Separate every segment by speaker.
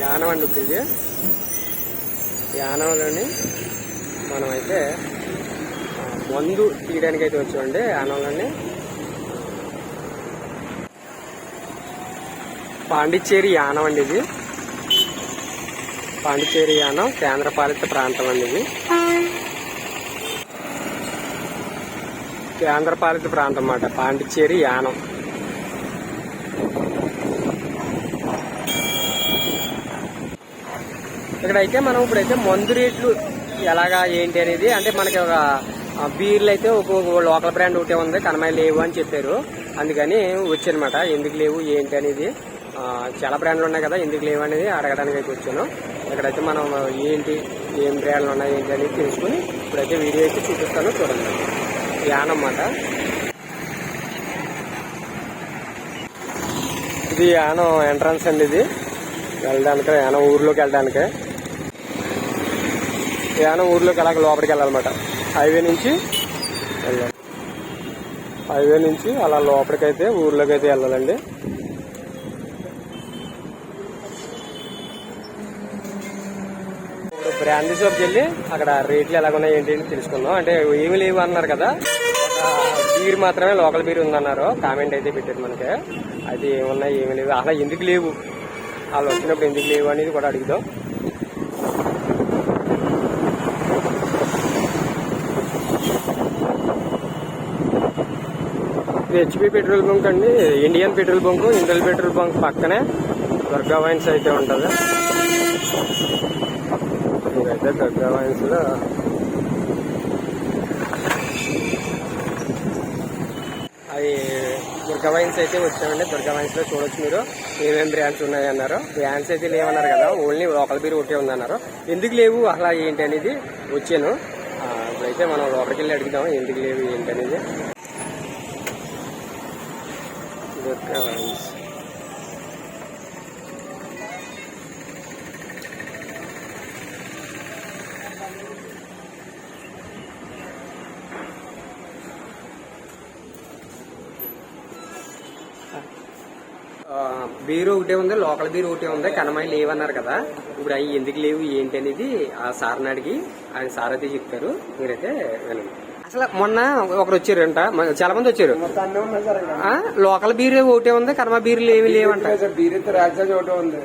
Speaker 1: యానం అండి ఇప్పుడు ఇది. యానంలోని మనమైతే మందు తీయడానికి అయితే వచ్చామండి యానంలోని. పాండిచ్చేరి యానం అండి ఇది. పాండిచ్చేరి యానం కేంద్రపాలిత ప్రాంతం అండి ఇది. కేంద్రపాలిత ప్రాంతం అన్నమాట పాండిచ్చేరి యానం. ఇక్కడైతే మనం ఇప్పుడైతే మందు రేట్లు ఎలాగా ఏంటి అనేది అంటే మనకి ఒక బీర్లు అయితే ఒక లోకల్ బ్రాండ్ ఒకటే ఉంది కనమాయి లేవు అని చెప్పారు. అందుకని వచ్చానమాట. ఎందుకు లేవు ఏంటి అనేది చాలా బ్రాండ్లు ఉన్నాయి కదా ఎందుకు లేవు అనేది అడగడానికి అయితే వచ్చాను. ఇక్కడైతే మనం ఏంటి ఏం బ్రాండ్లు ఉన్నాయి ఏంటి అనేది తెలుసుకుని ఇప్పుడైతే వీడియో అయితే చూపిస్తాను చూడండి. యాన్ అన్నమాట ఇది యానం ఎంట్రన్స్ అండి ఇది. వెళ్ళడానికి యానం ఊర్లోకి వెళ్ళడానికి. యానం ఊర్లోకి అలాగ లోపలికి వెళ్ళాలన్నమాట. హైవే నుంచి వెళ్ళాలి. హైవే నుంచి అలా లోపలికి అయితే ఊర్లోకి అయితే వెళ్ళాలండి. ఇప్పుడు బ్రాండీ షాప్కి వెళ్ళి అక్కడ రేట్లు ఎలాగ ఉన్నాయి ఏంటి అని తెలుసుకుందాం. అంటే ఏమి లేవు అన్నారు కదా. బీర్ మాత్రమే లోకల్ బీర్ ఉందన్నారు. కామెంట్ అయితే పెట్టారు మనకి. అది ఏమున్నాయి ఏమి లేవు. అలా ఎందుకు లేవు? వాళ్ళు వచ్చినప్పుడు ఎందుకు లేవు అనేది కూడా అడుగుదాం. ఇది హెచ్పి పెట్రోల్ బంక్ అండి. Indian petrol bunk Indian petrol bunk పక్కనే దుర్గా వైన్స్ అయితే ఉంటుంది. ఇదైతే దుర్గా వైన్స్లో. అవి దుర్గా వైన్స్ అయితే వచ్చామండి. దుర్గా వైన్స్లో చూడొచ్చు మీరు. ఏమేమి బ్రాండ్స్ ఉన్నాయి అన్నారు. బ్రాండ్స్ అయితే లేవన్నారు కదా. ఓన్లీ లోకల్ బీర్ ఒకటే ఉందన్నారు. ఎందుకు లేవు? అసలు ఏంటి అనేది వచ్చాను ఇప్పుడైతే మనం లోపలికి వెళ్ళి అడుగుదాం. ఎందుకు లేవు? ఏంటి అనేది దుర్గా బీర్ ఒకటే ఉంది లోకల్ బీర్ ఒకటే ఉంది కనమాయి లేవన్నారు కదా. ఇప్పుడు అవి ఎందుకు లేవు ఏంటి అనేది ఆ సార్ని అడిగి ఆయన సార్ అయితే చెప్తారు మీరైతే వినండి అసలు మొన్న ఒకరు వచ్చారంట. చాలా మంది వచ్చారు. లోకల్ బీర్ ఒకటే ఉంది కర్మ బీర్లు ఏమి లేవంట.
Speaker 2: బీర్ అయితే రాజాజ్ ఒకటి ఉంది.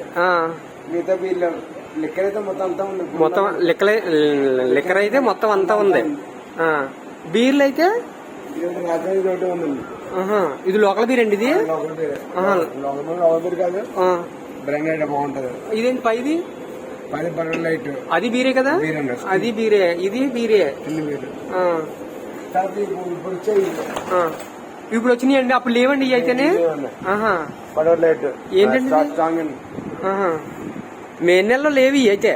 Speaker 2: మిగతా బీర్ లేవు లిక్కర్ అయితే మొత్తం అంతా ఉంది.
Speaker 1: మొత్తం లిక్కర్ లిక్కర్ అయితే మొత్తం అంతా ఉంది. బీర్లు అయితే?
Speaker 2: రాజాజ్ ఒకటి
Speaker 1: ఆహా, ఇది లోకల్ బీర్ అండి ఇది?
Speaker 2: Local beer. కాదు. బాగుంటది.
Speaker 1: ఇదేంటి పైది
Speaker 2: పది లైట్.
Speaker 1: అది బీరే కదా? అది బీరే. ఇది బీరే.
Speaker 2: ఇప్పుడు ఇప్పుడు వచ్చాయి
Speaker 1: ఆ. ఇప్పుడు వచ్చినాయి అండి అప్పుడు లేవండి ఇవి అయితేనే? ఏంటండి? ఇది?
Speaker 2: అండి.
Speaker 1: మే నెలలో లేవి ఇవి అయితే?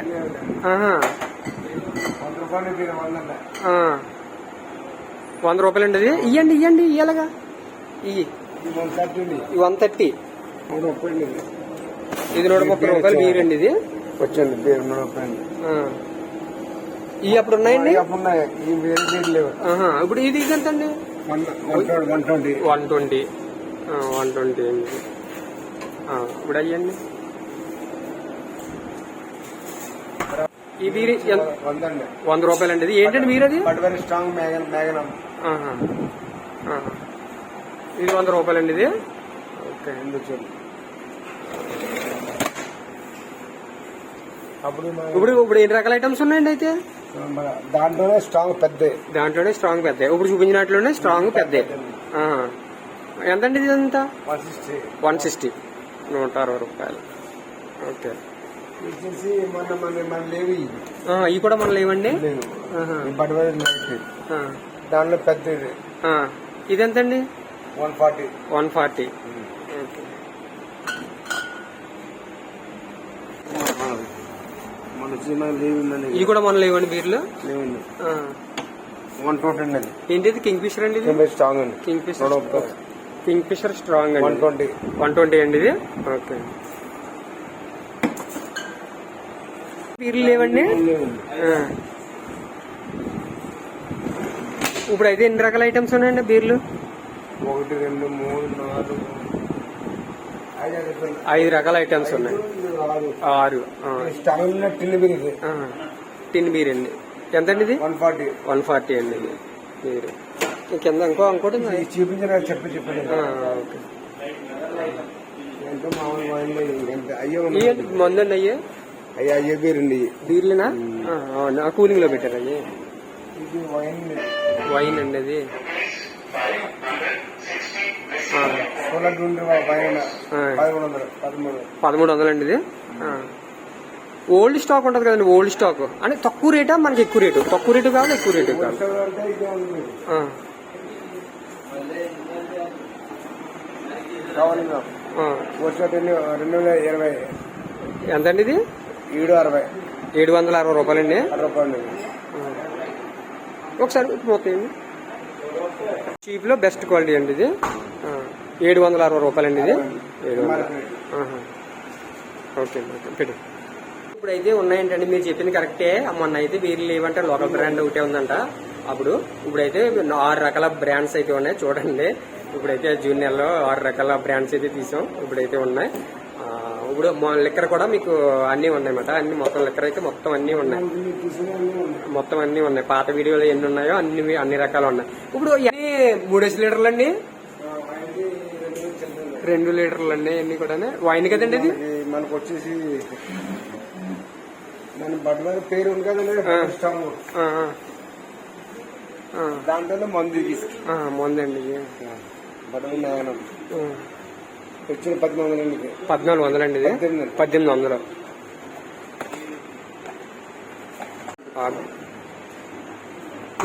Speaker 2: వంద రూపాయలు
Speaker 1: అండి ఇది ఇయ్యండి ఇయ్యండి ఇయ్యాలగా. ఇయ్యి.
Speaker 2: ఇది వన్ థర్టీ ఇది
Speaker 1: ఇది నూట ముప్పై రూపాయలు ఇది.
Speaker 2: వచ్చింది బీర్ మూడు రూపాయలు
Speaker 1: ఇవి అప్పుడు ఉన్నాయండి?
Speaker 2: ఈ
Speaker 1: ఇప్పుడు ఇది ఇది ఎంత అండి
Speaker 2: one one twenty. One twenty.
Speaker 1: One twenty అండి. ఇప్పుడు అయ్యండి. ఈ బీరి ఎంత?
Speaker 2: వందండి.
Speaker 1: వంద రూపాయలు అండి ఇది ఏంటండి మీరు అది
Speaker 2: స్ట్రాంగ్ మేఘన్.
Speaker 1: ఇది వంద రూపాయలు అండి ఇది? ఓకే ఇప్పుడు ఇప్పుడు ఎన్ని రకాల ఐటమ్స్ ఉన్నాయండి అయితే?
Speaker 2: మన దాంట్లోనే స్ట్రాంగ్ పెద్ద.
Speaker 1: దాంట్లోనే స్ట్రాంగ్ పెద్ద. ఇప్పుడు చూపించినట్లోనే స్ట్రాంగ్ పెద్ద. ఎంతండి ఇది అంతా
Speaker 2: వన్ సిక్స్టీ.
Speaker 1: One sixty. నూట అరవై రూపాయలు. ఓకే. ఇవి కూడా మన లేవండి.
Speaker 2: దాంట్లో పెద్ద.
Speaker 1: ఇదెంతండి?
Speaker 2: One forty.
Speaker 1: One forty. ఇవి కూడా మన లేవండి బీర్లు.
Speaker 2: వన్ ట్వంటీ అండి
Speaker 1: ఏంటిది? కింగ్ ఫిషర్ అండి ఇది?
Speaker 2: స్ట్రాంగ్ అండి.
Speaker 1: Kingfisher Kingfisher strong
Speaker 2: one
Speaker 1: అండి.
Speaker 2: ట్వంటీ
Speaker 1: వన్ ట్వంటీ అండి ఇది? ఓకే బీర్లు లేవండి. ఇప్పుడు అయితే ఎన్ని రకాల ఐటమ్స్ ఉన్నాయండి బీర్లు?
Speaker 2: ఒకటి రెండు మూడు నాలుగు
Speaker 1: ఐదు రకాల ఐటమ్స్ ఉన్నాయి. ఆరు
Speaker 2: బిరిగి
Speaker 1: ఆ. టిన్ బీర్ అండి. ఇది?
Speaker 2: వన్ ఫార్టీ
Speaker 1: వన్ ఫార్టీ అండి బీర్. ఈ కింద ఇంకో ఇంకోటి.
Speaker 2: చూపించిన చెప్పి చెప్పండి
Speaker 1: ఓకే.
Speaker 2: ఎంతో ఇంకంతే అయ్యే
Speaker 1: అయ్యే?
Speaker 2: అయ్యా బీరండి
Speaker 1: బీర్లేనా అవును. కూలింగ్లో పెట్టారు అయ్యి?
Speaker 2: వైన్
Speaker 1: వైన్ అండి అది.
Speaker 2: పదమూడు వందలు.
Speaker 1: అండి ఇది. ఓల్డ్ స్టాక్ ఉంటుంది కదండి ఓల్డ్ స్టాక్. అంటే తక్కువ రేటా మనకి ఎక్కువ రేటు? తక్కువ రేటు కావాలి ఎక్కువ రేటు కావాలి?
Speaker 2: రెండు వేల ఇరవై.
Speaker 1: ఎంతండి ఇది?
Speaker 2: ఏడు అరవై.
Speaker 1: ఏడు వందల అరవై రూపాయలండి.
Speaker 2: రూపాయలు
Speaker 1: ఒకసారి మొత్తం చీప్లో బెస్ట్ క్వాలిటీ అండి ఇది. ఏడు వందల అరవై రూపాయలండి ఇది. ఏడు. ఓకే ఓకే పెట్టు. ఇప్పుడైతే ఉన్నాయంటండి మీరు చెప్పింది కరెక్టే. మొన్న అయితే వీరు లేవంటే లోకల్ బ్రాండ్ ఒకటే ఉందంట అప్పుడు. ఇప్పుడైతే ఆరు రకాల బ్రాండ్స్ అయితే ఉన్నాయి చూడండి. ఇప్పుడైతే జూన్ నెలలో ఆరు రకాల బ్రాండ్స్ అయితే తీసాం ఇప్పుడైతే ఉన్నాయి. ఆ, ఇప్పుడు లిక్కర్ కూడా మీకు అన్నీ ఉన్నాయన్నమాట అన్ని మొత్తం లిక్కర్ అయితే మొత్తం అన్నీ ఉన్నాయి. మొత్తం అన్ని ఉన్నాయి. పాత వీడియోలు ఎన్ని ఉన్నాయో అన్ని అన్ని రకాలు ఉన్నాయి. ఇప్పుడు మూడేసి లీటర్లు అండి. రెండు లీటర్లు అండి ఇవన్నీ కూడా వైన్ కదండి ఇది?
Speaker 2: మనకు వచ్చేసి మన బట్టల పేరు ఉంది కదండి.
Speaker 1: ఆ,
Speaker 2: దాంట్లో మందు
Speaker 1: మందండి ఇది.
Speaker 2: బట్టలు నాయనం. వచ్చిన పద్నాలుగు వందలకి
Speaker 1: పద్నాలుగు వందలండి ఇది?
Speaker 2: పద్దెనిమిది
Speaker 1: వందలు.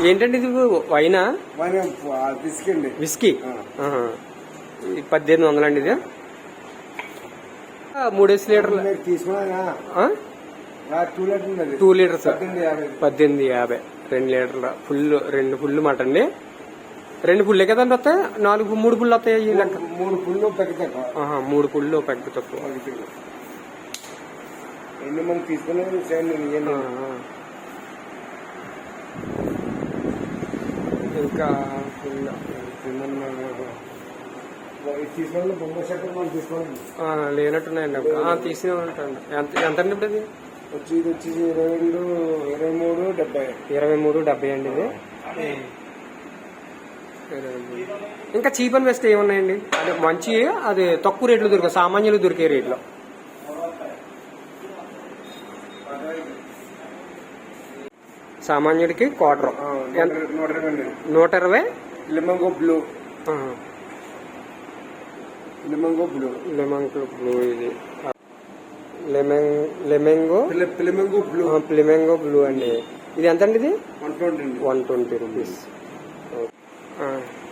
Speaker 1: ఏంటండి ఇది? వైనా?
Speaker 2: తీసుకండి
Speaker 1: విస్కీ?
Speaker 2: ఆ.
Speaker 1: ఆహా. ఇది పద్దెనిమిది వందలండి ఇది. మూడేసి లీటర్లు?
Speaker 2: టూ లీటర్ ఉంది
Speaker 1: టూ లీటర్స్
Speaker 2: పద్దెనిమిది యాభై.
Speaker 1: రెండు లీటర్ల ఫుల్ రెండు ఫుల్ మాట అండి. రెండు పుల్లే కదండి వస్తాయి? నాలుగు మూడు పుల్లు వస్తాయి లెక్క?
Speaker 2: మూడు పుల్లు పెద్ద
Speaker 1: మూడు పుల్లు పెద్ద తక్కువ.
Speaker 2: ఎన్ని మంది తీసుకున్నారు? సేమ్ నేను
Speaker 1: ఆ, ఆ. ఇంకా లేనట్టున్నాయండి. తీసినే ఉంటాయండి ఎంత ఎంత అండి ఇప్పుడు ఇది?
Speaker 2: వచ్చి ఇది వచ్చి ఇరవై రెండు ఇరవై మూడు డెబ్బై.
Speaker 1: ఇరవై మూడు డెబ్బై అండి ఇది. ఇంకా చీప్ అండ్ బెస్ట్ ఏమున్నాయండి? అంటే మంచి అది తక్కువ రేట్లు దొరికే సామాన్యులు దొరికే రేట్లో. సామాన్యుడికి క్వార్టర్.
Speaker 2: నూట ఇరవై
Speaker 1: నూట ఇరవై
Speaker 2: లిమంగో బ్లూ. లిమంగో బ్లూ
Speaker 1: ఇది లెమెంగో
Speaker 2: లిమంగో బ్లూ
Speaker 1: ప్లిమెంగో బ్లూ అండి. ఇది ఎంత అండి ఇది?
Speaker 2: One twenty
Speaker 1: one twenty rupees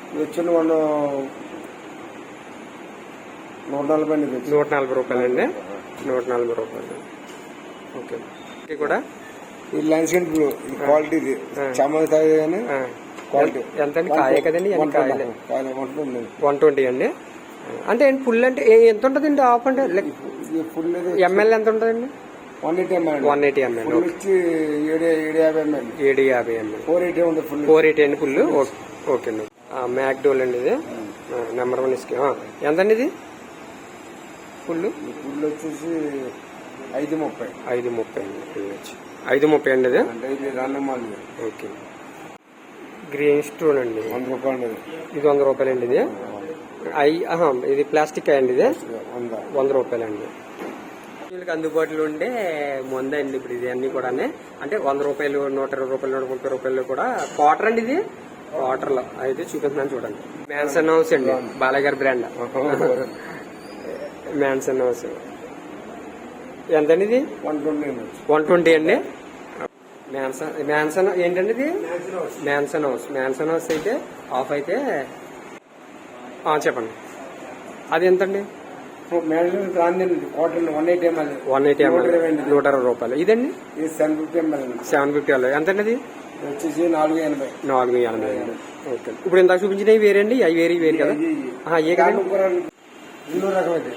Speaker 2: ఇది వచ్చిన వన్ నూట నలభై అండి ఇది.
Speaker 1: నూట నలభై రూపాయలు అండి నూట నలభై రూపాయలు. ఓకే ఇది కూడా?
Speaker 2: ఈ ల్యాండ్స్కేప్ బ్లూ ఇది క్వాలిటీ ఇది.
Speaker 1: ఆ.
Speaker 2: చామంతి తాగే కానీ. క్వాలిటీ
Speaker 1: ఎంత అండి? కాయ కదండి
Speaker 2: వన్ ట్వంటీ
Speaker 1: అండి. అంటే ఏంటి ఫుల్ అంటే ఎంత ఉంటుందండి ఆఫ్ అంటే?
Speaker 2: ఇది ఫుల్
Speaker 1: ఎంఎల్ ఎంత ఉంటుందండి?
Speaker 2: One eighty ML
Speaker 1: one eighty ML
Speaker 2: full వచ్చి ఏడు ఏడు యాభై ఎంఎల్
Speaker 1: ఏడు యాభై ఎంఎల్
Speaker 2: ఫోర్ ఎయిటీ ఉంది ఫుల్
Speaker 1: ఫోర్ ఎయిటీ అండి ఫుల్ ఓకే అండి. మ్యాక్డోల్ అండి ఇది. నెంబర్ వన్ ఇస్కి. ఎంతండి ఇది? ఫుల్
Speaker 2: ఫుల్ వచ్చేసి ఐదు ముప్పై.
Speaker 1: ఐదు ముప్పై అండి full వచ్చి. ఐదు ముప్పై అండి ఇది? ఓకే. గ్రీన్ స్టోన్ అండి.
Speaker 2: వంద రూపాయలు. ఇది
Speaker 1: వంద రూపాయలు అండి ఇది? ఇది ప్లాస్టిక్ అండి ఇది.
Speaker 2: వంద.
Speaker 1: వంద రూపాయలు అండి వీళ్ళకి అందుబాటులో ఉండే మందు అండి ఇప్పుడు ఇది అన్ని కూడా అంటే వంద రూపాయలు నూట ఇరవై రూపాయలు నూట ముప్పై రూపాయలు కూడా క్వార్టర్ అండి ఇది. క్వార్టర్లో అయితే చూపిస్తున్నాను చూడండి. మ్యాన్సన్ హౌస్ అండి. బాలయ్య గారి బ్రాండ్ మ్యాన్సన్ హౌస్. ఎంతండి ఇది?
Speaker 2: వన్ ట్వంటీ అండి.
Speaker 1: మ్యాన్సన్ మ్యాన్సన్ ఏంటండి ఇది? Mansion house. మ్యాన్సన్ హౌస్ అయితే ఆఫ్ అయితే చెప్పండి. అది ఎంతండి
Speaker 2: management రాందండి quarter one eighty ML
Speaker 1: one eighty ML
Speaker 2: నూట ఇరవై
Speaker 1: అరవై రూపాయలు. ఇదండి?
Speaker 2: ఇది seven fifty ML
Speaker 1: seven fifty అలా ఎంతండి అది
Speaker 2: వచ్చేసి నాలుగు ఎనభై.
Speaker 1: నాలుగు ఎనభై ఓకే. ఇప్పుడు ఇందాక చూపించినవి వేరే అండి అవి వేరే వేరు కదా? ఏ
Speaker 2: రెండో రకం అయితే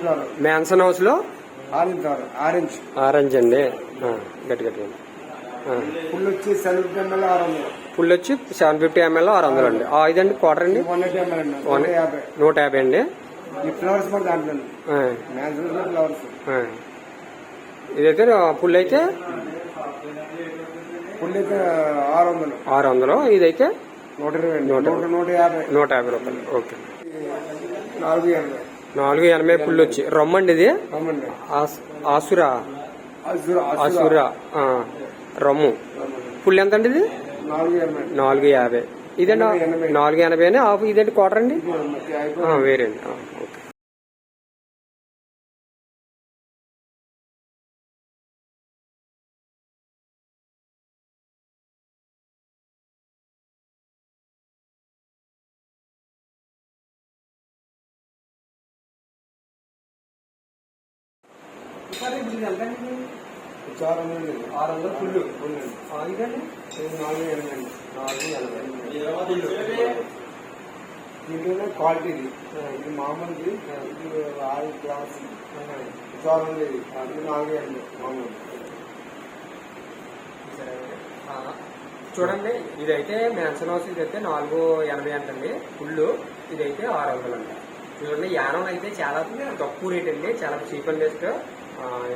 Speaker 2: ఫ్లవర్.
Speaker 1: మ్యాన్సన్ హౌస్లో?
Speaker 2: Orange orange.
Speaker 1: అండి. గట్టి గట్టి
Speaker 2: ఫుల్ వచ్చి సెవెన్ ఫిఫ్టీ ఎంఎల్ ఆరు వందలు
Speaker 1: ఫుల్ వచ్చి సెవెన్ ఫిఫ్టీ ఎంఎల్ ఆరు వందలు అండి. ఆ, ఇదండి క్వార్టర్ అండి?
Speaker 2: నూట యాభై.
Speaker 1: అండి. ఇదైతే పుల్ అయితే
Speaker 2: ఆరు వందలు.
Speaker 1: ఇదైతే
Speaker 2: నూట యాభై.
Speaker 1: రూపాయలు. ఓకే.
Speaker 2: నాలుగు ఎనభై
Speaker 1: పుల్లు వచ్చి. రమ్మండి ఇది? ఆసురా.
Speaker 2: అసుర
Speaker 1: ఆసురా. రమ్ము. పుల్ ఎంత అండి ఇది?
Speaker 2: నాలుగు ఎనభై
Speaker 1: నాలుగు యాభై. ఇదండి. నాలుగు ఎనభై అని? ఆఫ్ ఇదండి క్వార్టర్ అండి? వేరే. అండి ఓకే ఆరు వందలు
Speaker 2: ఉందండి.
Speaker 1: ఇదండి?
Speaker 2: నాలుగు
Speaker 1: నాలుగు
Speaker 2: దీంట్లోనే క్వాలిటీ ఇది ఇది మామూలుది ఇది ఆరు గ్లాస్ చాలా ఉంది అది నాలుగు అండి మామూలు
Speaker 1: చూడండి ఇదైతే మెన్షన్ హౌస్ ఇదైతే నాలుగు ఎనభై అంటండి. ఫుల్ ఇదైతే ఆరు వందలు అంట. చూడండి యానం అయితే చాలా తక్కువ రేట్ అండి. చాలా చీప్ అండ్. బెస్ట్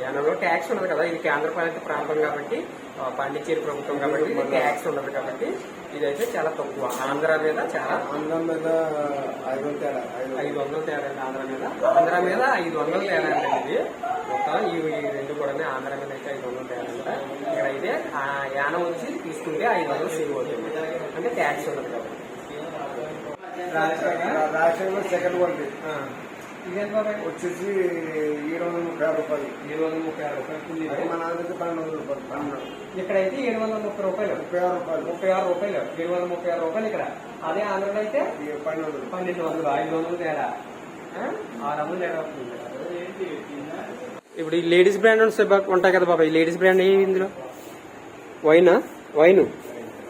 Speaker 1: యానంలో ట్యాక్స్ ఉండదు కదా. ఇది కేంద్రపాలిత ప్రాంతం కాబట్టి పాండిచ్చేరి ప్రభుత్వం కాబట్టి ట్యాక్స్ ఉండదు కాబట్టి ఇదైతే చాలా తక్కువ. ఆంధ్ర మీద చాలా
Speaker 2: అందం మీద ఐదు వందల తేడా ఐదు
Speaker 1: వందలు. తేడా ఆంధ్ర మీద. ఆంధ్ర మీద ఐదు వందలు తేడా అండి ఇది. మొత్తం ఈ రెండు కూడా ఆంధ్ర మీద అయితే ఐదు వందలు తేడా అంట ఇక్కడ అయితే ఆ యానం వచ్చి తీసుకుంటే ఐదు వందలు సేవ్ అవుతుంది. అంటే ట్యాక్స్ ఉండదు కాబట్టి.
Speaker 2: రాష్ట్రంలో సెకండ్
Speaker 1: బాబాయ్
Speaker 2: వచ్చేసి ఏడు వందల ముప్పై ఆరు రూపాయలు.
Speaker 1: ఏడు వందల ముప్పై ఆరు రూపాయలు.
Speaker 2: మన దగ్గర పన్నెండు వందల రూపాయలు పన్నెండు.
Speaker 1: ఇక్కడైతే ఏడు వందల ముప్పై రూపాయలు.
Speaker 2: ముప్పై ఆరు రూపాయలు.
Speaker 1: ముప్పై ఆరు రూపాయలు. ఏడు వందల ముప్పై ఆరు రూపాయలు ఇక్కడ. అదే ఆంధ్రలో అయితే
Speaker 2: ఈ పన్నెండు వందలు.
Speaker 1: పన్నెండు వందలు ఐదు వందలు తేడా. ఆ? ఆరు వందలు తేడా అవుతుంది ఇప్పుడు ఈ లేడీస్ బ్రాండ్ ఉంటాయి కదా బాబా ఈ లేడీస్ బ్రాండ్ ఏ ఇందులో? వైనా? వైను.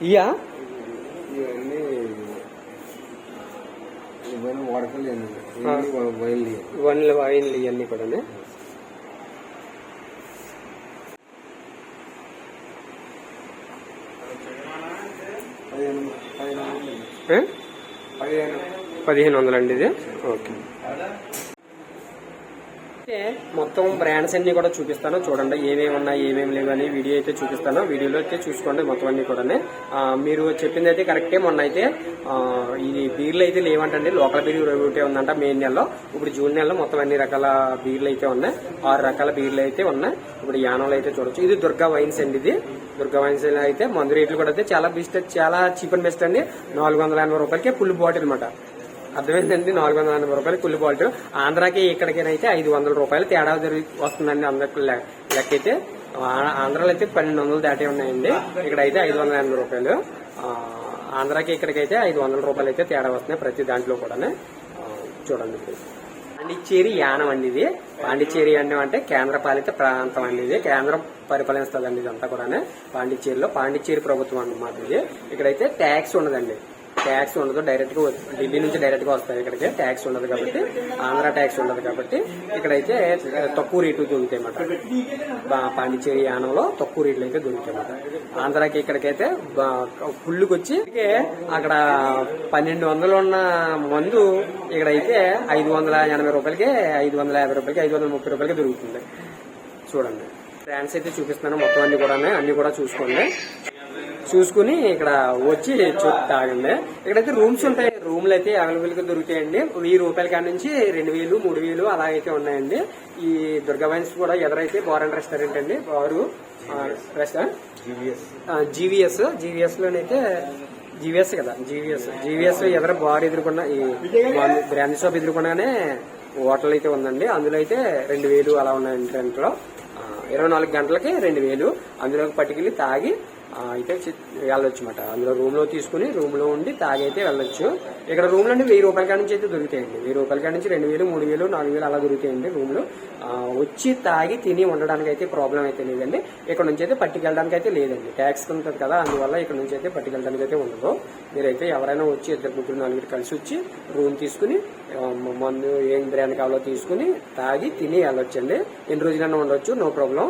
Speaker 1: ఇయా?
Speaker 2: ఇవన్నీ ఇవన్నీ వాడకలు ఇవన్నీ వైన్లు
Speaker 1: వన్ వైన్లు ఇవన్నీ కూడా
Speaker 2: పదిహేను పదిహేను వందలు. పదిహేను.
Speaker 1: పదిహేను వందలు అండి ఇది? ఓకే. అయితే మొత్తం బ్రాండ్స్ అన్ని కూడా చూపిస్తాను. చూడండి ఏమేమి ఉన్నాయి ఏమేమి లేవు అని వీడియో అయితే చూపిస్తాను. వీడియోలో అయితే చూసుకోండి మొత్తం అన్ని కూడా మీరు చెప్పింది అయితే కరెక్టే మొన్న అయితే ఈ బీర్లు అయితే లేవంటండి. లోకల్ బీర్ ఒకటే ఉందంట మే నెలలో. ఇప్పుడు జూన్ నెలలో మొత్తం అన్ని రకాల బీర్లు అయితే ఉన్నాయి. ఆరు రకాల బీర్లు అయితే ఉన్నాయి. ఇప్పుడు యానంలో అయితే చూడొచ్చు. ఇది దుర్గా వైన్స్ అండి ఇది. దుర్గా వైన్స్ అయితే మందు రేట్లు కూడా అయితే చాలా బెస్ట్ చాలా చీప్ అండ్ బెస్ట్ అండి. నాలుగు వందల ఎనభై రూపాయలకి ఫుల్ బాటిల్ అనమాట. అర్థమైందండి? నాలుగు వందల ఎనభై రూపాయలు కుల్లి బాల్ట్. ఆంధ్రాకి ఇక్కడికైతే ఐదు వందల రూపాయలు తేడా జరిగి వస్తుందండి అందరికి లెక్క అయితే ఆ- ఆంధ్రాలో అయితే పన్నెండు వందలు దాటి ఉన్నాయండి. ఇక్కడ అయితే ఐదు వందల ఎనభై రూపాయలు ఆంధ్రాకి ఇక్కడికైతే ఐదు వందల రూపాయలు అయితే తేడా వస్తున్నాయి ప్రతి దాంట్లో కూడా చూడండి పాండిచ్చేరి యానం అండి ఇది. పాండిచ్చేరి యానం అంటే కేంద్ర పాలిత ప్రాంతం అండి ఇది. కేంద్రం పరిపాలిస్తుందండి ఇదంతా కూడా పాండిచ్చేరిలో పాండిచ్చేరి ప్రభుత్వం అన్నమాట ఇది. ఇక్కడైతే ట్యాక్స్ ఉండదండి. ట్యాక్స్ ఉండదు డైరెక్ట్గా ఢిల్లీ నుంచి డైరెక్ట్గా వస్తాయి ఇక్కడికి. ట్యాక్స్ ఉండదు కాబట్టి ఆంధ్ర ట్యాక్స్ ఉండదు కాబట్టి ఇక్కడైతే తక్కువ రేటు దొరుకుతాయి అన్నమాట పాండిచ్చేరి యానంలో తక్కువ రేట్లు అయితే దొరుకుతాయి అన్నమాట ఆంధ్రాకి ఇక్కడికైతే ఫుల్కి వచ్చి అక్కడ పన్నెండు వందలు ఉన్న మందు ఇక్కడైతే ఐదు వందల ఎనభై రూపాయలకి ఐదు వందల యాభై రూపాయలకి ఐదు వందల ముప్పై రూపాయలకి దొరుకుతుంది. చూడండి. బ్రాండ్స్ అయితే చూపిస్తున్నాను మొత్తం అన్ని కూడా అన్ని కూడా చూసుకోండి. చూసుకుని ఇక్కడ వచ్చి చూ- తాగండి ఇక్కడైతే రూమ్స్ ఉంటాయి. రూమ్లు అయితే అవైలబుల్గా దొరుకుతాయండి. వెయ్యి రూపాయల కాడ నుంచి రెండు వేలు మూడు వేలు అలా అయితే ఉన్నాయండి. ఈ దుర్గా వైన్స్ కూడా ఎదురైతే బార్ రెస్టారెంట్ అండి. బారు రెస్టారెంట్ జీవీఎస్ జీవీఎస్ లోనైతే జీవీఎస్ కదా. జీవీఎస్ జీవీఎస్ ఎదురు బార్ ఎదుర్కొన్న ఈ బ్రాండ్ షాప్ ఎదుర్కొనగానే హోటల్ అయితే ఉందండి. అందులో అయితే రెండు వేలు అలా ఉన్నాయండి రెంట్లో ఆ, ఇరవై నాలుగు గంటలకి రెండు వేలు. అందులోకి పట్టుకెళ్ళి తాగి అయితే వెళ్ళొచ్చు అనమాట అందులో రూమ్లో తీసుకుని రూమ్లో ఉండి తాగి అయితే వెళ్ళొచ్చు. ఇక్కడ రూమ్లో వెయ్యి రూపాయల కాడ నుంచి అయితే దొరుకుతాయండి. వెయ్యి రూపాయల కాడ నుంచి రెండు వేలు మూడు వేలు నాలుగు వేలు అలా దొరుకుతాయండి రూమ్లో వచ్చి తాగి తిని ఉండడానికి అయితే ప్రాబ్లం అయితే లేదండి. ఇక్కడ నుంచి అయితే పట్టుకెళ్ళడానికి అయితే లేదండి ట్యాక్స్ ఉంటుంది కదా అందువల్ల ఇక్కడ నుంచి అయితే పట్టుకెళ్ళడానికి అయితే ఉండదు. మీరైతే ఎవరైనా వచ్చి ఇద్దరు ముగ్గురు నలుగురు కలిసి వచ్చి రూమ్ తీసుకుని మందు ఏం బ్రాండ్ కావాలో తీసుకుని తాగి తిని వెళ్ళొచ్చండి. ఎన్ని రోజులైనా ఉండొచ్చు నో ప్రాబ్లం.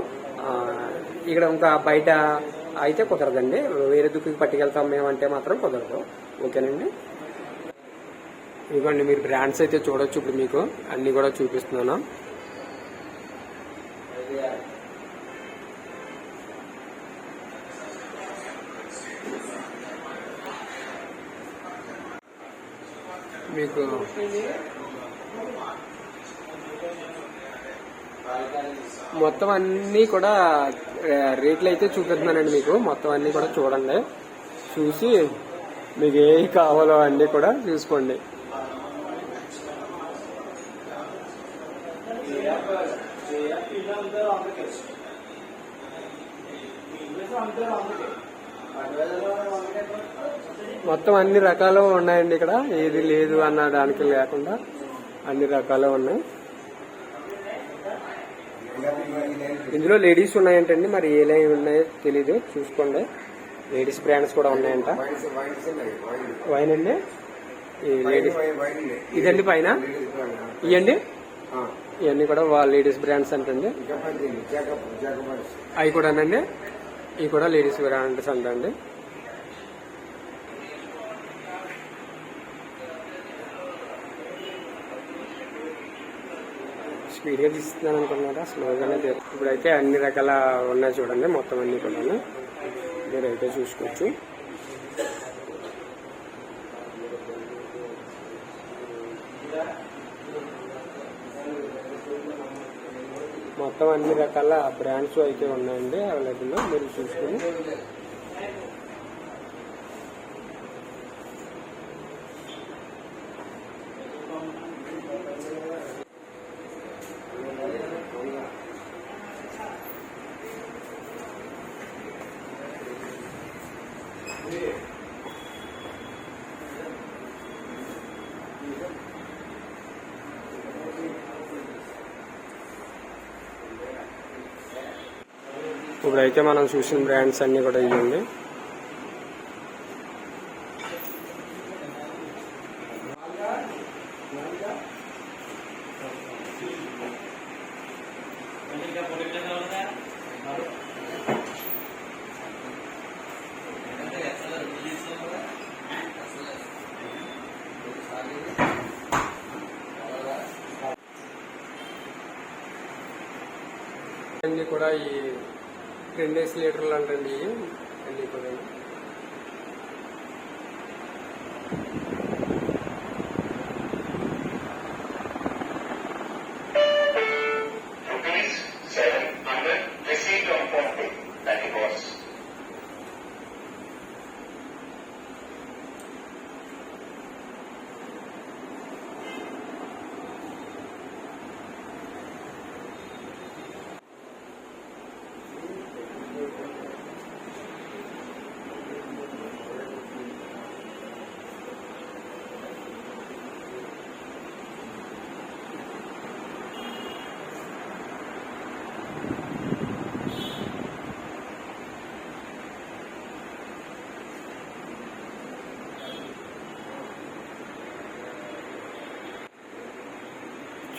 Speaker 1: ఇక్కడ ఇంకా బయట అయితే కుదరదండి. వేరే దుక్కుకి పట్టుకెళ్తాం మేమంటే మాత్రం కుదరదు. ఓకేనండి? ఇదిగోండి మీరు బ్రాండ్స్ అయితే చూడొచ్చు ఇప్పుడు మీకు. అన్ని కూడా చూపిస్తున్నాను. మీకు మొత్తం అన్ని కూడా రేట్లు అయితే చూపిస్తున్నానండి మీకు. మొత్తం అన్ని కూడా చూడండి. చూసి మీకు ఏ కావాలో అన్ని కూడా చూసుకోండి. మొత్తం అన్ని రకాలు ఉన్నాయండి ఇక్కడ. ఏది లేదు అన్న దానికి లేకుండా అన్ని రకాలు ఉన్నాయి. ఇందులో లేడీస్ ఉన్నాయంటండి మరి ఏ లైన్ ఉన్నాయో తెలీదు. చూసుకోండి. లేడీస్ బ్రాండ్స్ కూడా ఉన్నాయంట.
Speaker 2: వైన్
Speaker 1: అండి? లేడీస్. ఇదండి పైన?
Speaker 2: బ్రాండ్.
Speaker 1: ఇవన్నీ కూడా వాళ్ళ లేడీస్ బ్రాండ్స్ అంటండి. అవి కూడానండి. ఇవి కూడా లేడీస్ బ్రాండ్స్ అంటండి. స్పీడ్గా తీస్తున్నాను అనుకున్నారా స్లోగానే ఇప్పుడైతే అన్ని రకాల ఉన్నాయి చూడండి మొత్తం అన్ని కూడా మీరైతే చూసుకోవచ్చు. మొత్తం అన్ని రకాల బ్రాండ్స్ అయితే ఉన్నాయండి అవైలబుల్లో మీరు చూసుకుని. ఇప్పుడైతే మనం చూసిన బ్రాండ్స్ అన్ని కూడా ఇవ్వండి అన్ని కూడా ఈ టెన్ డేస్ లీటర్లు అంటండి ఇవి అన్నీ కూడా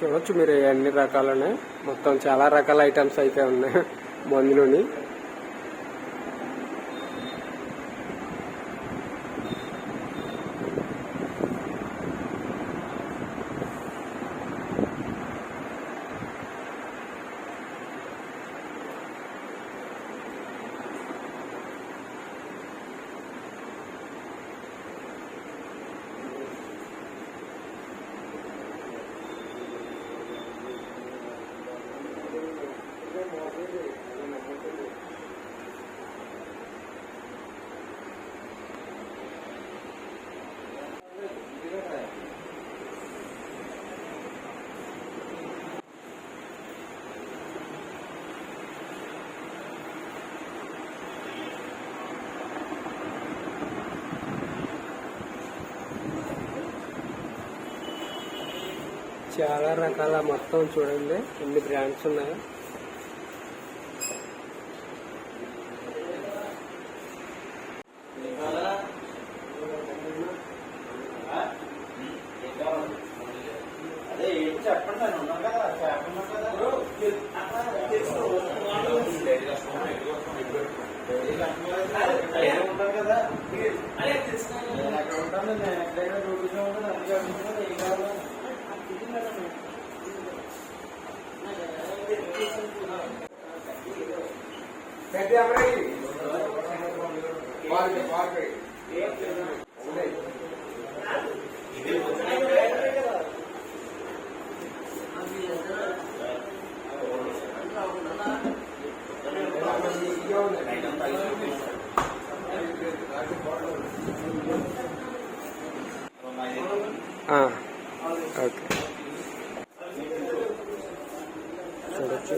Speaker 1: చూడొచ్చు. మీరు అన్ని రకాలనే మొత్తం చాలా రకాల ఐటమ్స్ అయితే ఉన్నాయి. మందులోని. చాలా రకాల మొత్తం చూడండి. ఎన్ని బ్రాండ్స్ ఉన్నాయో.
Speaker 3: అదే ఏం చెప్పండి నేను ఉన్నాను కదా చెప్పండి కదా ఉంటాను కదా నేను అక్కడ ఉంటాను నేను ఎక్కడైనా డ్యూటీలో ఉంటాను అందుకే అడుగుతున్నాను ఏం కావాలి
Speaker 2: పెద్ద అమ్మాయి పార్క్ పార్క్
Speaker 1: ఓకే. చూడచ్చు.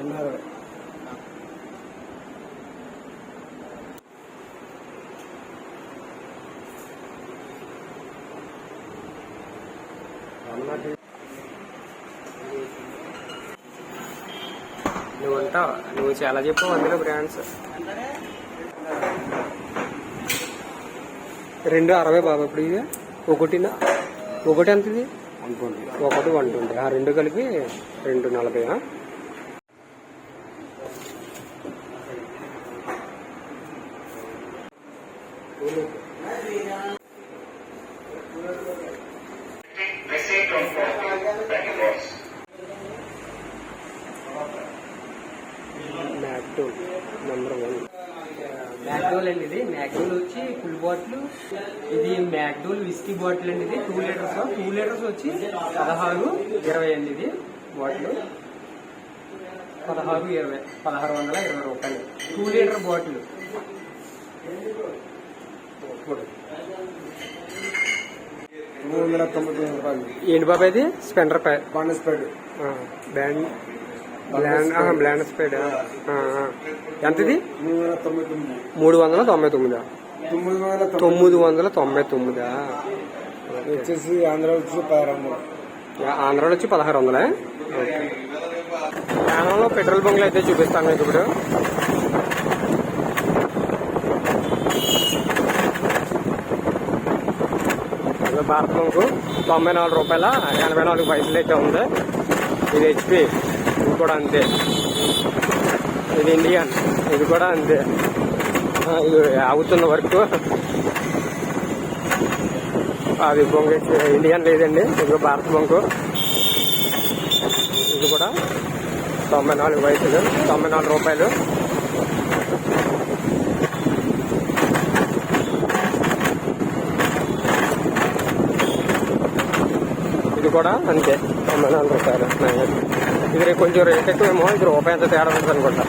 Speaker 2: ఎన్ఆర్ఐ
Speaker 1: నువ్వు అంటావు నువ్వు చాలా చెప్పావు అందులో బ్రాండ్స్ రెండు అరవై బాబు ఇప్పుడు ఇది ఒకటినా? ఒకటి ఎంత ఇది? ఒకటి వన్ ట్వంటీ ఆ రెండు కలిపి రెండు నలభై ఆ?
Speaker 4: Receipt of profit that was
Speaker 1: McDowell number one McDowell అండి ఇది మ్యాక్డోల్ వచ్చి ఫుల్ బాటిల్ ఇది మ్యాక్డోల్ విస్కీ బాటిల్ అండి ఇది టూ లీటర్స్ టూ లీటర్స్ వచ్చి పదహారు ఇరవై అండి ఇది బాటిల్. పదహారు ఇరవై పదహారు వందల ఇరవై రూపాయలు. Two litre bottle.
Speaker 2: మూడు తొమ్మిది రూపాయలు.
Speaker 1: ఏంటి బాబా ఇది? స్పెండర్ పై
Speaker 2: బాండ్ స్ప్రెడ్
Speaker 1: బ్లాండ్ బ్లాండ్ బ్లాండ్ స్పైడ్ ఎంత ఇది?
Speaker 2: మూడు వందల తొంభై తొమ్మిది.
Speaker 1: మూడు వందల తొంభై తొమ్మిదా?
Speaker 2: తొమ్మిది వందల తొమ్మిది.
Speaker 1: తొమ్మిది వందల తొంభై తొమ్మిదా?
Speaker 2: వచ్చేసి ఆంధ్ర వచ్చేసి పదహారు వందలు
Speaker 1: ఆంధ్రాలో వచ్చి పదహారు వందలే? యానంలో పెట్రోల్ బంక్లు అయితే చూపిస్తాను మీకు ఇప్పుడు. ఇదిగో భారత్ బంక్. తొంభై నాలుగు రూపాయల ఎనభై నాలుగు పైసలు అయితే ఉంది. ఇది హెచ్పి ఇది కూడా అంతే. ఇది ఇండియన్ ఇది కూడా అంతే. ఇది అవుతున్న వరకు. అది బొంగు ఇండియన్ లేదండి ఇంకో భారత్ బొంగు. ఇది కూడా తొంభై నాలుగు వయసులు తొంభై నాలుగు రూపాయలు. ఇది కూడా అంతే తొంభై నాలుగు రూపాయలు. ఇది కొంచెం రేట్ ఎక్కువేమో ఇది రూపాయి ఎంత తేడా ఉంటుంది అనుకుంటా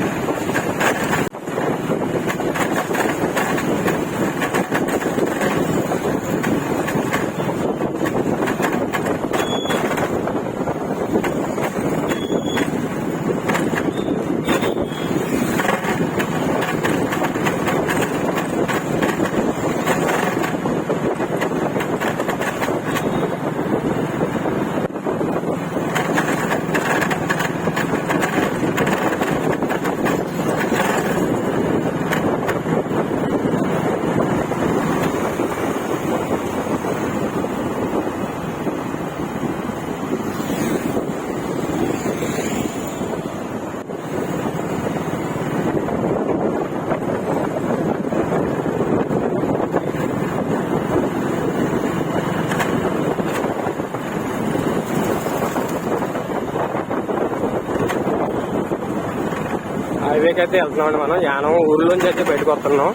Speaker 1: యానానికి అయితే వెళ్తున్నాం మనం? యానం ఊర్లోంచి అయితే బయటకు వస్తున్నాం.